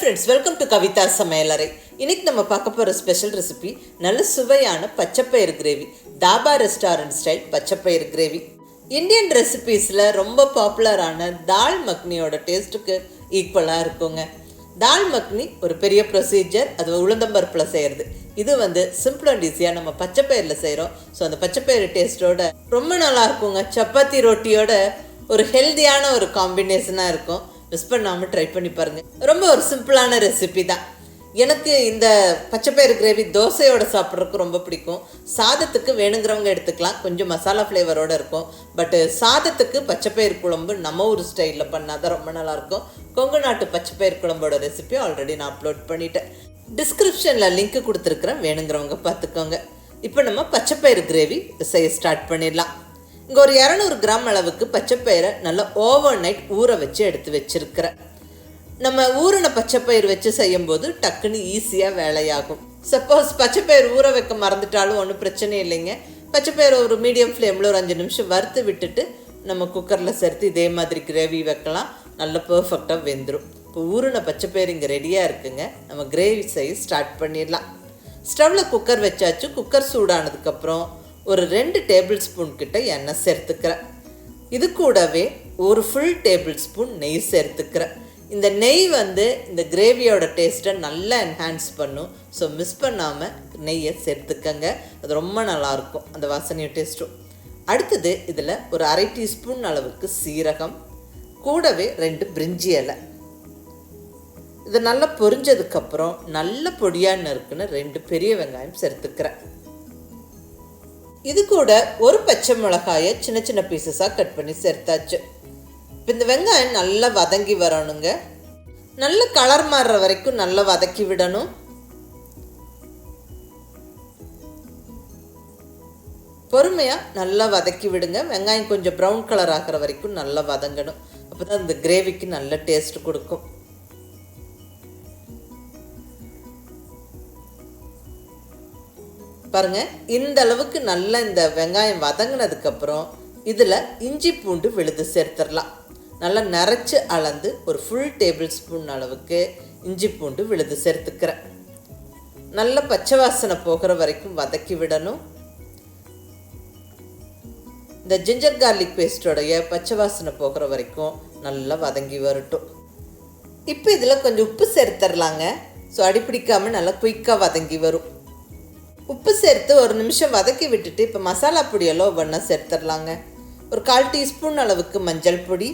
Friends welcome to Kavitha சமையலறை இன்னைக்கு நம்ம பார்க்க போகிற ஸ்பெஷல் ரெசிபி நல்ல சுவையான பச்சைப்பயிறு கிரேவி தாபா ரெஸ்டாரண்ட் ஸ்டைல் பச்சைப்பயிறு கிரேவி இந்தியன் ரெசிபீஸில் ரொம்ப பாப்புலரான தால் மக்னியோட டேஸ்ட்டுக்கு ஈக்குவலாக இருக்குங்க. தால் மக்னி ஒரு பெரிய ப்ரொசீஜர் அது உளுந்தம்பருப்பில் செய்கிறது இது வந்து சிம்பிள் அண்ட் ஈஸியாக நம்ம பச்சைப்பயிரில் செய்கிறோம் ஸோ அந்த பச்சைப்பயிறு டேஸ்ட்டோட ரொம்ப நல்லா இருக்குங்க. சப்பாத்தி ரொட்டியோட ஒரு ஹெல்த்தியான ஒரு காம்பினேஷனாக இருக்கும். மிஸ் பண்ணாமல் ட்ரை பண்ணி பாருங்கள் ரொம்ப ஒரு சிம்பிளான ரெசிபி தான். எனக்கு இந்த பச்சைப்பயிறு கிரேவி தோசையோட சாப்பிட்றதுக்கு ரொம்ப பிடிக்கும். சாதத்துக்கு வேணுங்கிறவங்க எடுத்துக்கலாம். கொஞ்சம் மசாலா ஃப்ளேவரோடு இருக்கும். பட்டு சாதத்துக்கு பச்சைப்பயிறு குழம்பு நம்ம ஊர் ஸ்டைலில் பண்ணால் தான் ரொம்ப நல்லாயிருக்கும். கொங்கு நாட்டு பச்சைப்பயிறு குழம்போட ரெசிபி ஆல்ரெடி நான் அப்லோட் பண்ணிட்டேன். டிஸ்கிரிப்ஷனில் லிங்க் கொடுத்துருக்குறேன். வேணுங்கிறவங்க பார்த்துக்கோங்க. இப்போ நம்ம பச்சைப்பயிறு கிரேவி செய்ய ஸ்டார்ட் பண்ணிடலாம். இங்கே ஒரு இரநூறு கிராம் அளவுக்கு பச்சைப்பயிரை நல்லா ஓவர் நைட் ஊற வச்சு எடுத்து வச்சுருக்கிறேன் நம்ம ஊறின பச்சைப்பயிர் வச்சு செய்யும்போது டக்குன்னு ஈஸியாக வேலையாகும். சப்போஸ் பச்சைப்பயிர் ஊற வைக்க மறந்துட்டாலும் ஒன்றும் பிரச்சனை இல்லைங்க. பச்சைப்பயிர் ஒரு மீடியம் ஃப்ளேமில் ஒரு அஞ்சு நிமிஷம் வறுத்து விட்டுட்டு நம்ம குக்கரில் சேர்த்து இதே மாதிரி கிரேவி வைக்கலாம். நல்லா பர்ஃபெக்டாக வெந்துடும் இப்போ ஊறின பச்சைப்பயிர் இங்கே ரெடியாக இருக்குங்க. நம்ம கிரேவி செய்ய ஸ்டார்ட் பண்ணிடலாம். ஸ்டவ்வில் குக்கர் வச்சாச்சு. குக்கர் சூடானதுக்கப்புறம் ஒரு ரெண்டு டேபிள் ஸ்பூன் கிட்ட எண்ணெய் சேர்த்துக்கிறேன். இது கூடவே ஒரு ஃபுல் டேபிள் ஸ்பூன் நெய் சேர்த்துக்கிறேன். இந்த நெய் வந்து இந்த கிரேவியோட டேஸ்ட்டை நல்லா என்ஹான்ஸ் பண்ணும். ஸோ மிஸ் பண்ணாமல் நெய்யை சேர்த்துக்கங்க. அது ரொம்ப நல்லாயிருக்கும் அந்த வாசனையும் டேஸ்ட்டும் அடுத்தது இதில் ஒரு அரை டீஸ்பூன் அளவுக்கு சீரகம் கூடவே ரெண்டு பிரிஞ்சி இலை. இது நல்லா பொரிஞ்சதுக்கப்புறம் நல்ல பொடியாக இருக்குன்னு ரெண்டு பெரிய வெங்காயம் சேர்த்துக்கிறேன். இது கூட ஒரு பச்சை மிளகாயை சின்ன சின்ன பீசஸாக கட் பண்ணி சேர்த்தாச்சு. இப்போ இந்த வெங்காயம் நல்லா வதங்கி வரணுங்க. நல்ல கலர் மாறுற வரைக்கும் நல்லா வதக்கி விடணும். பொறுமையாக நல்லா வதக்கி விடுங்க. வெங்காயம் கொஞ்சம் ப்ரௌன் கலர் ஆகிற வரைக்கும் நல்லா வதங்கணும். அப்போ தான் இந்த கிரேவிக்கு நல்ல டேஸ்ட் கொடுக்கும். பாருங்கள் இந்த அளவுக்கு நல்லா இந்த வெங்காயம் வதங்கினதுக்கப்புறம் இதில் இஞ்சி பூண்டு விழுது சேர்த்துடலாம். நல்லா நரைச்சி அளந்து ஒரு ஃபுல் டேபிள் ஸ்பூன் அளவுக்கு இஞ்சி பூண்டு விழுது சேர்த்துக்கிறேன். நல்ல பச்சை வாசனை போகிற வரைக்கும் வதக்கி விடணும். இந்த ஜிஞ்சர் கார்லிக் பேஸ்டோடைய பச்சை வாசனை போகிற வரைக்கும் நல்லா வதங்கி வரட்டும். இப்போ இதில் கொஞ்சம் உப்பு சேர்த்துடலாங்க. ஸோ அடிப்பிடிக்காமல் நல்லா குயிக்காக வதங்கி வரும். உப்பு சேர்த்து ஒரு நிமிஷம் வதக்கி விட்டுட்டு இப்போ மசாலா பொடியெல்லாம் ஒவ்வொன்றா சேர்த்துடலாங்க. ஒரு கால் டீஸ்பூன் அளவுக்கு மஞ்சள் பொடி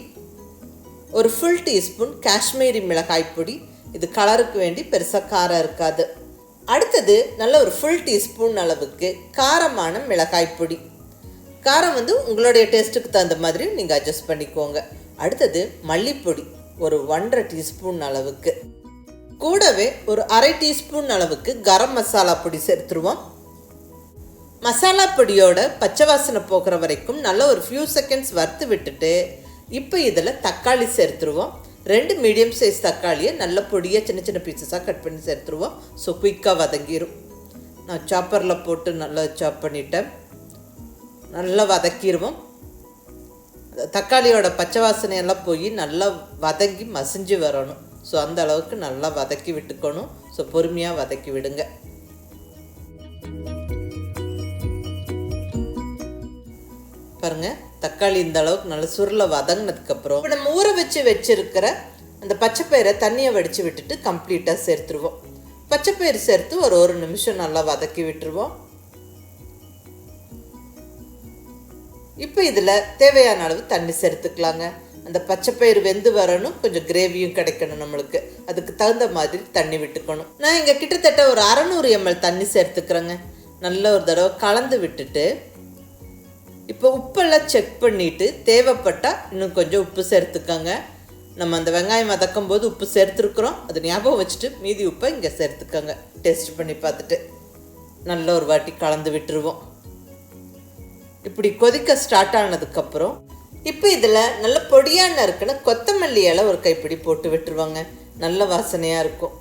ஒரு ஃபுல் டீஸ்பூன் காஷ்மீரி மிளகாய் பொடி. இது கலருக்கு வேண்டி பெருசாக காரம் இருக்காது. அடுத்தது நல்ல ஒரு ஃபுல் டீஸ்பூன் அளவுக்கு காரமான மிளகாய் பொடி. காரம் வந்து உங்களுடைய டேஸ்ட்டுக்கு தகுந்த மாதிரி நீங்கள் அட்ஜஸ்ட் பண்ணிக்கோங்க. அடுத்தது மல்லிப்பொடி ஒரு ஒன்றரை டீஸ்பூன் அளவுக்கு. கூடவே ஒரு அரை டீஸ்பூன் அளவுக்கு கரம் மசாலா பொடி சேர்த்துருவோம். மசாலா பொடியோட பச்சை வாசனை போகிற வரைக்கும் நல்ல ஒரு ஃபியூ செகண்ட்ஸ் வறுத்து விட்டுட்டு இப்போ இதில் தக்காளி சேர்த்துருவோம். ரெண்டு மீடியம் சைஸ் தக்காளியை நல்ல பொடியாக சின்ன சின்ன பீசஸாக கட் பண்ணி சேர்த்துருவோம். ஸோ குயிக்காக வதங்கிடும் நான் சாப்பரில் போட்டு நல்லா சாப் பண்ணிட்டேன். நல்லா வதக்கிடுவோம் தக்காளியோட பச்சை வாசனையெல்லாம் போய் நல்லா வதங்கி மசிஞ்சு வரணும். ஸோ அந்த அளவுக்கு நல்லா வதக்கி விட்டுக்கணும். ஸோ பொறுமையாக வதக்கி விடுங்க. பாருங்க தக்காளி இந்த அளவுக்கு நல்ல சுருளை வதங்கினதுக்கப்புறம் இப்போ நம்ம ஊற வச்சு வச்சிருக்கிற அந்த பச்சைப்பயிரை தண்ணியை வடித்து விட்டுட்டு கம்ப்ளீட்டாக சேர்த்துருவோம். பச்சைப்பயிறு சேர்த்து ஒரு ஒரு நிமிஷம் நல்லா வதக்கி விட்டுருவோம். இப்போ இதில் தேவையான அளவு தண்ணி சேர்த்துக்கலாங்க. அந்த பச்சைப்பயிறு வெந்து வரணும் கொஞ்சம் கிரேவியும் கிடைக்கணும் நம்மளுக்கு. அதுக்கு தகுந்த மாதிரி தண்ணி விட்டுக்கணும். நான் இங்கே கிட்டத்தட்ட ஒரு அறநூறு எம்எல் தண்ணி சேர்த்துக்கிறேங்க. நல்ல ஒரு தடவை கலந்து விட்டுட்டு இப்போ உப்பெல்லாம் செக் பண்ணிவிட்டு தேவைப்பட்டால் இன்னும் கொஞ்சம் உப்பு சேர்த்துக்கோங்க. நம்ம அந்த வெங்காயம் வதக்கும் போது உப்பு சேர்த்துருக்குறோம். அது ஞாபகம் வச்சுட்டு மீதி உப்பை இங்கே சேர்த்துக்கோங்க. டேஸ்ட் பண்ணி பார்த்துட்டு நல்ல ஒரு வாட்டி கலந்து விட்டுருவோம். இப்படி கொதிக்க ஸ்டார்ட் ஆனதுக்கப்புறம் இப்போ இதில் நல்ல பொடியான இருக்குன்னு கொத்தமல்லி இலை ஒரு கைப்பிடி போட்டு விட்டுருவாங்க. நல்ல வாசனையாக இருக்கும்.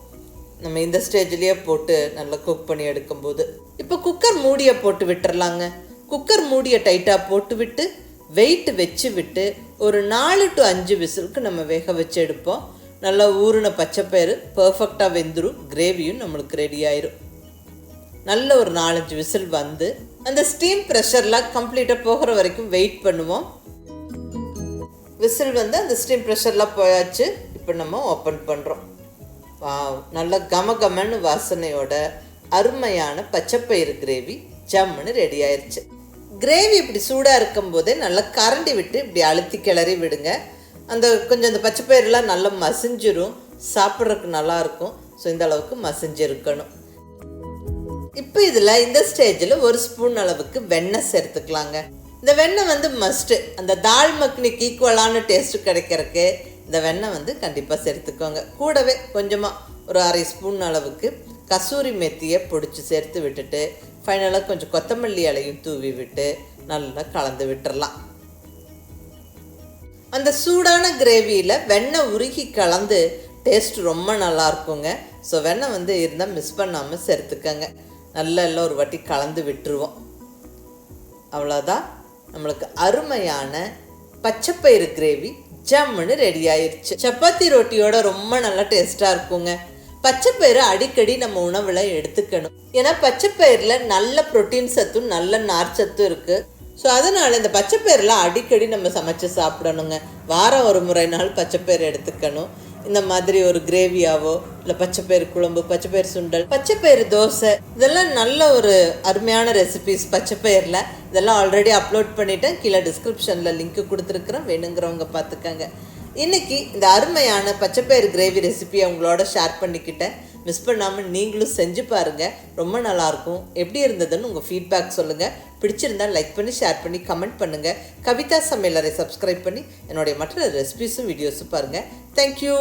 நம்ம இந்த ஸ்டேஜ்லேயே போட்டு நல்லா குக் பண்ணி எடுக்கும்போது. இப்போ குக்கர் மூடியை போட்டு விட்டுறலாங்க. குக்கர் மூடியை டைட்டாக போட்டு விட்டு வெயிட் வச்சு விட்டு ஒரு நாலு டு அஞ்சு விசிலுக்கு நம்ம வேக வச்சு எடுப்போம். நல்லா ஊறின பச்சைப்பயிறு பர்ஃபெக்டாக வெந்துடும் கிரேவியும் நம்மளுக்கு ரெடி ஆயிரும். நல்ல ஒரு நாலஞ்சு விசில் வந்து அந்த ஸ்டீம் ப்ரெஷர்லாம் கம்ப்ளீட்டாக போகிற வரைக்கும் வெயிட் பண்ணுவோம். விசில் வந்து அந்த ஸ்டீம் ப்ரெஷர்லாம் போயாச்சு. இப்போ நம்ம ஓப்பன் பண்ணுறோம் வா நல்ல கம கமன்னு வாசனையோட அருமையான பச்சைப்பயிறு கிரேவி ஜம்முன்னு ரெடி ஆயிடுச்சு கிரேவி இப்படி சூடாக இருக்கும் போதே நல்லா கரண்டி விட்டு இப்படி அழுத்தி கிளறி விடுங்க. அந்த கொஞ்சம் அந்த பச்சைப்பயிரெலாம் நல்லா மசிஞ்சிரும். சாப்பிட்றதுக்கு நல்லாயிருக்கும். ஸோ இந்த அளவுக்கு மசிஞ்சிருக்கணும். இப்போ இதில் இந்த ஸ்டேஜில் ஒரு ஸ்பூன் அளவுக்கு வெண்ணெய் சேர்த்துக்கலாங்க. இந்த வெண்ணெய் வந்து மஸ்ட்டு அந்த தால் மக்னிக்கு ஈக்குவலான டேஸ்ட் கிடைக்கிறதுக்கு இந்த வெண்ணெய் வந்து கண்டிப்பாக சேர்த்துக்கோங்க. கூடவே கொஞ்சமாக ஒரு அரை ஸ்பூன் அளவுக்கு கசூரி மெத்தியை பிடிச்சி சேர்த்து விட்டுட்டு ஃபைனலாக கொஞ்சம் கொத்தமல்லி இலையும் தூவி விட்டு நல்லா கலந்து விட்டுறலாம். அந்த சூடான கிரேவியில் வெண்ணெய் உருகி கலந்து டேஸ்ட் ரொம்ப நல்லா இருக்குங்க. ஸோ வெண்ணெய் வந்து இருந்தால் மிஸ் பண்ணாமல் சேர்த்துக்கங்க. நல்லா எல்லாம் ஒரு வாட்டி கலந்து விட்டுருவோம். அவ்வளோதான் நம்மளுக்கு அருமையான பச்சைப்பயிறு கிரேவி ஜம்முன்னு ரெடி ஆயிடுச்சு சப்பாத்தி ரொட்டியோட ரொம்ப நல்லா டேஸ்ட்டாக இருக்குங்க. பச்சைப்பயிறு அடிக்கடி நம்ம உணவில் எடுத்துக்கணும். ஏன்னா பச்சைப்பயிரில் நல்ல புரோட்டீன் சத்தும் நல்ல நார் சத்தும் இருக்குது ஸோ அதனால் இந்த பச்சைப்பயிரெலாம் அடிக்கடி நம்ம சமைச்சு சாப்பிடணுங்க. வாரம் ஒரு முறை நாள் பச்சைப்பயிறு எடுத்துக்கணும். இந்த மாதிரி ஒரு கிரேவியாவோ இல்லை பச்சைப்பயிறு குழம்பு பச்சைப்பயிறு சுண்டல் பச்சைப்பயிறு தோசை இதெல்லாம் நல்ல ஒரு அருமையான ரெசிபிஸ் பச்சைப்பயிரில் இதெல்லாம் ஆல்ரெடி அப்லோட் பண்ணிட்டேன் கீழே டிஸ்கிரிப்ஷனில் லிங்க் கொடுத்துருக்குறேன். வேணுங்கிறவங்க பார்த்துக்கங்க. இன்றைக்கி இந்த அருமையான பச்சைப்பயிறு கிரேவி ரெசிபியை உங்களோட ஷேர் பண்ணிக்கிட்டேன். மிஸ் பண்ணாமல் நீங்களும் செஞ்சு பாருங்கள் ரொம்ப நல்லாயிருக்கும். எப்படி இருந்ததுன்னு உங்கள் ஃபீட்பேக் சொல்லுங்கள் பிடிச்சிருந்தா லைக் பண்ணி ஷேர் பண்ணி கமெண்ட் பண்ணுங்கள் கவிதா சமையலரை சப்ஸ்கிரைப் பண்ணி என்னுடைய மற்ற ரெசிபிஸும் வீடியோஸும் பாருங்கள் தேங்க்யூ